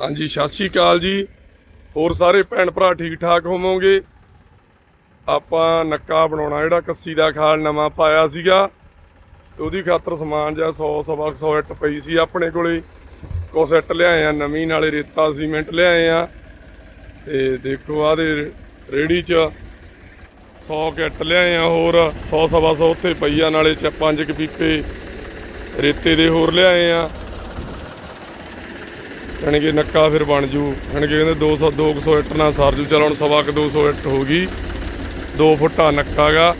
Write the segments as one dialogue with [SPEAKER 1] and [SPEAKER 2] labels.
[SPEAKER 1] ਹਾਂਜੀ, ਸਤਿ ਸ਼੍ਰੀ ਅਕਾਲ ਜੀ। ਹੋਰ ਸਾਰੇ ਭੈਣ ਭਰਾ ਠੀਕ ਠਾਕ ਹੋਵੋਗੇ? ਆਪਾਂ ਨੱਕਾ ਬਣਾਉਣਾ, ਜਿਹੜਾ ਕੱਸੀ ਦਾ ਖਾਲ ਨਵਾਂ ਪਾਇਆ ਸੀਗਾ। ਉਹਦੀ ਖਾਤਰ ਸਮਾਨ ਜਿਹਾ 100 ਸਵਾ 100 ਇੱਟ ਪਈ ਸੀ ਆਪਣੇ ਕੋਲੇ। ਕੁਛ ਇੱਟ ਲਿਆਏ ਆ, ਨਵੀਂ ਨਾਲੇ ਰੇਤਾ, ਸੀਮੈਂਟ ਲਿਆਏ ਆ। ਤੇ ਦੇਖੋ ਆਹ ਦੇ ਰੇੜੀ 'ਚ 100 ਕਿੱਟ ਲਿਆਏ ਆ, ਹੋਰ 100 ਸਵਾ 100 ਉੱਥੇ ਪਈ ਆ, ਨਾਲੇ ਚ ਪੰਜ ਕੁ ਪੀਪੇ ਰੇਤੇ ਦੇ ਹੋਰ ਲਿਆਏ ਆ। ਯਾਨੀ ਕਿ ਨੱਕਾ ਫਿਰ ਬਣ ਜੂ। ਯਾਨੀ ਕਿ ਕਹਿੰਦੇ 200 200 ਇੱਟ ਨਾਲ ਸਰ ਜੂ। ਚਲ ਹੁਣ ਸਵਾ ਕੁ 200 ਇੱਟ ਹੋ ਗਈ। 2 ਫੁੱਟਾ ਨੱਕਾ ਗਾ।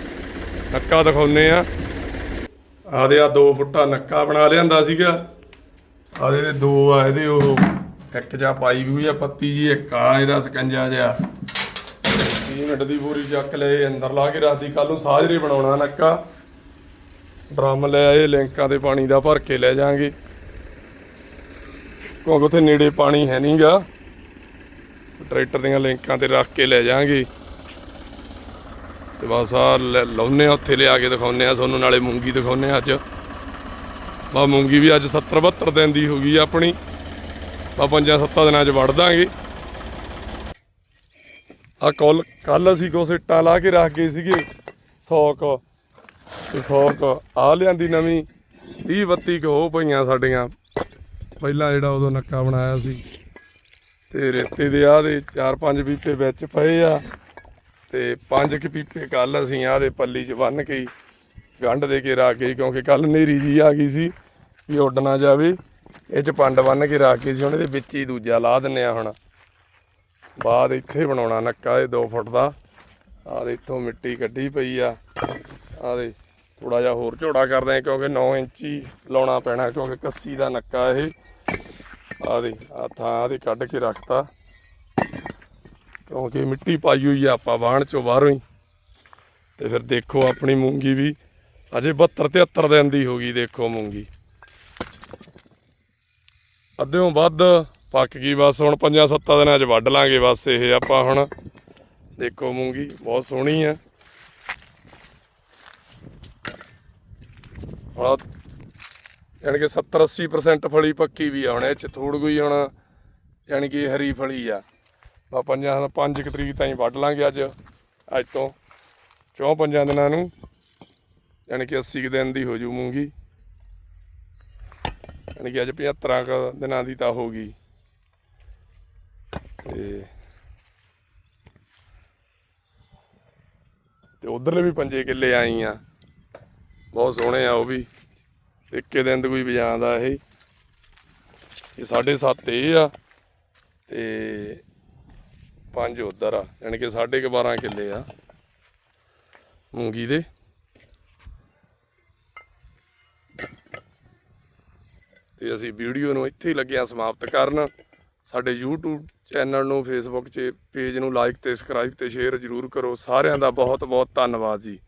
[SPEAKER 1] ਨੱਕਾ ਦਿਖਾਉਨੇ ਆ। ਆਦੇ ਆ 2 ਫੁੱਟਾ ਨੱਕਾ ਬਣਾ ਲਿਆਂਦਾ ਸੀਗਾ। ਆਦੇ ਦੇ ਦੋ ਆ ਇਹਦੇ ਉਹ ਇੱਕ ਚਾ ਪਾਈ ਵੀ ਆ, ਪੱਤੀ ਜੀ, ਇੱਕ ਆ ਇਹਦਾ ਸਕੰਜਾ ਜਿਹਾ। 30 ਮਿੰਟ ਦੀ ਪੂਰੀ ਚੱਕ ਲਏ ਅੰਦਰ ਲਾ ਕੇ ਰੱਖਦੀ ਕੱਲ ਨੂੰ ਸਾਜਰੇ ਬਣਾਉਣਾ ਨੱਕਾ। ਡਰਮ ਲੈ ਆਏ, ਲਿੰਕਾਂ ਤੇ ਪਾਣੀ ਦਾ ਭਰ ਕੇ ਲੈ ਜਾਾਂਗੇ। ਕਿਉਂਕਿ ਉੱਥੇ ਨੇੜੇ ਪਾਣੀ ਹੈ ਨਹੀਂਗਾ। ਟਰੈਕਟਰ ਦੀਆਂ ਲਿੰਕਾਂ ਤੇ ਰੱਖ ਕੇ ਲੈ ਜਾਾਂਗੇ। ਤੇ ਬਸ ਆ ਲਾਉਨੇ ਆ, ਉੱਥੇ ਲਿਆ ਕੇ ਦਿਖਾਉਨੇ ਆ ਤੁਹਾਨੂੰ, ਨਾਲੇ ਮੂੰਗੀ ਦਿਖਾਉਨੇ ਆ ਅੱਜ। ਬਾ ਮੂੰਗੀ ਵੀ ਅੱਜ 70 72 ਦਿਨ ਦੀ ਹੋ ਗਈ ਆਪਣੀ। ਬਾ ਪੰਜਾਂ ਸੱਤਾਂ ਦਿਨਾਂ ਚ ਵੜ ਦਾਂਗੇ। ਆ ਕੱਲ ਕੱਲ ਅਸੀਂ ਕੁਛ ਇੱਟਾਂ ਲਾ ਕੇ ਰੱਖ ਗਏ ਸੀਗੇ 100 ਕ ਤੇ 100 ਕ ਆ ਲਿਆਂਦੀ ਨਵੀਂ 30 32 ਕ ਹੋ ਪਈਆਂ ਸਾਡੀਆਂ। ਪਹਿਲਾਂ ਜਿਹੜਾ ਉਦੋਂ ਨੱਕਾ ਬਣਾਇਆ ਸੀ। ਤੇ ਰੇਤੇ ਦੇ ਆ ਦੇ 4-5 ਪੀਪੇ ਵਿੱਚ ਪਏ ਆ। ਤੇ ਪੰਜ ਕੁ ਪੀਪੇ ਕੱਲ ਅਸੀਂ ਆਹ ਦੇ ਪੱਲੀ 'ਚ ਬੰਨ ਕੇ ਹੀ ਗੰਢ ਦੇ ਕੇ ਰੱਖ ਗਏ ਕਿਉਂਕਿ ਕੱਲ ਨੇਰੀ ਜੀ ਆ ਗਈ ਸੀ ਵੀ ਉੱਡ ਨਾ ਜਾਵੇ। ਇਹ 'ਚ ਪੰਡ ਬੰਨ ਕੇ ਰੱਖ ਗਏ ਸੀ ਹੁਣ ਇਹਦੇ ਵਿੱਚ ਹੀ ਦੂਜਾ ਲਾ ਦਿੰਨੇ ਆ ਹੁਣ। ਬਾਅਦ ਇੱਥੇ ਬਣਾਉਣਾ ਨੱਕਾ ਇਹ 2 ਫੁੱਟ ਦਾ। ਆਹ ਦੇ ਇੱਥੋਂ ਮਿੱਟੀ ਕੱਢੀ ਪਈ ਆ। ਆਹ ਦੇ ਥੋੜਾ ਜਿਹਾ ਹੋਰ ਝੋੜਾ ਕਰਦੇ ਆ, ਕਿਉਂਕਿ 9 ਇੰਚੀ ਲਾਉਣਾ ਪੈਣਾ, ਕਿਉਂਕਿ ਕੱਸੀ ਦਾ ਨੱਕਾ ਇਹ। ਆਹ ਦੇ ਆ ਥਾਂ ਆਹ ਦੇ ਕੱਢ ਕੇ ਰੱਖਤਾ। ਕਿਉਂਕਿ ਮਿੱਟੀ ਪਾਈ ਹੋਈ ਆ, ਆਪਾਂ ਵਾਹਣ ਚੋਂ ਬਾਹਰੋਂ ਹੀ। ਤੇ ਫਿਰ ਦੇਖੋ ਆਪਣੀ ਮੂੰਗੀ ਵੀ, ਅਜੇ 72 73 ਦਿਨ ਦੀ ਹੋ ਗਈ ਦੇਖੋ ਮੂੰਗੀ। ਅੱਧਿਓਂ ਵੱਧ ਪੱਕ ਗਈ, ਬਸ ਹੁਣ ਪੰਜਾਂ ਸੱਤਾਂ ਦਿਨਾਂ 'ਚ ਵੱਢ ਲਾਂਗੇ ਬਸ ਇਹ ਆਪਾਂ ਹੁਣ। ਦੇਖੋ ਮੂੰਗੀ, ਬਹੁਤ ਸੋਹਣੀ ਆ। ਹੁਣ ਯਾਨੀ ਕਿ 70 80% ਫਲੀ ਪੱਕੀ ਵੀ ਆ ਹੁਣ, ਇਹ ਚ ਥੋੜ ਗਈ ਹੁਣ ਯਾਨੀ ਕਿ ਹਰੀ ਫਲੀ ਆ। ਬਾ ਪੰਜਾਂ ਪੰਜ ਕੁ ਤਰੀਕ ਤਾਈਂ ਵੱਢ ਲਾਂਗੇ ਅੱਜ ਅੱਜ ਤੋਂ। ਚੌਂ ਪੰਜਾਂ ਦਿਨਾਂ ਨੂੰ ਯਾਨੀ ਕਿ 80 ਕੁ ਦਿਨ ਦੀ ਹੋ ਜੂ ਮੂੰਗੀ। ਯਾਨੀ ਕਿ ਅੱਜ 75 ਕੁ ਦਿਨਾਂ ਦੀ ਤਾਂ ਹੋ ਗਈ। ਤੇ ਤੇ ਉਧਰਲੇ ਵੀ ਪੰਜੇ ਕਿੱਲੇ ਆਈ ਆ ਬਹੁਤ ਸੋਹਣੇ ਆ ਉਹ ਵੀ। ਇੱਕੇ ਦਿਨ 'ਤੇ ਕੋਈ ਵਜਾਉਂਦਾ ਇਹ। ਇਹ ਸਾਢੇ ਸੱਤ ਇਹ ਆ ਤੇ ਪੰਜ ਉਧਰ ਆ, ਯਾਨੀ ਕਿ ਸਾਢੇ ਕੁ 12 ਕਿੱਲੇ ਆ ਮੂੰਗੀ ਦੇ। ਤੇ ਅਸੀਂ ਵੀਡੀਓ ਨੂੰ ਇੱਥੇ ਹੀ ਲੱਗੇ ਸਮਾਪਤ ਕਰਨ। ਸਾਡੇ YouTube ਚੈਨਲ ਨੂੰ Facebook 'ਚ ਪੇਜ ਨੂੰ ਲਾਈਕ ਤੇ ਸਬਸਕ੍ਰਾਈਬ ਤੇ ਸ਼ੇਅਰ ਜ਼ਰੂਰ ਕਰੋ। ਸਾਰਿਆਂ ਦਾ ਬਹੁਤ ਬਹੁਤ ਧੰਨਵਾਦ ਜੀ।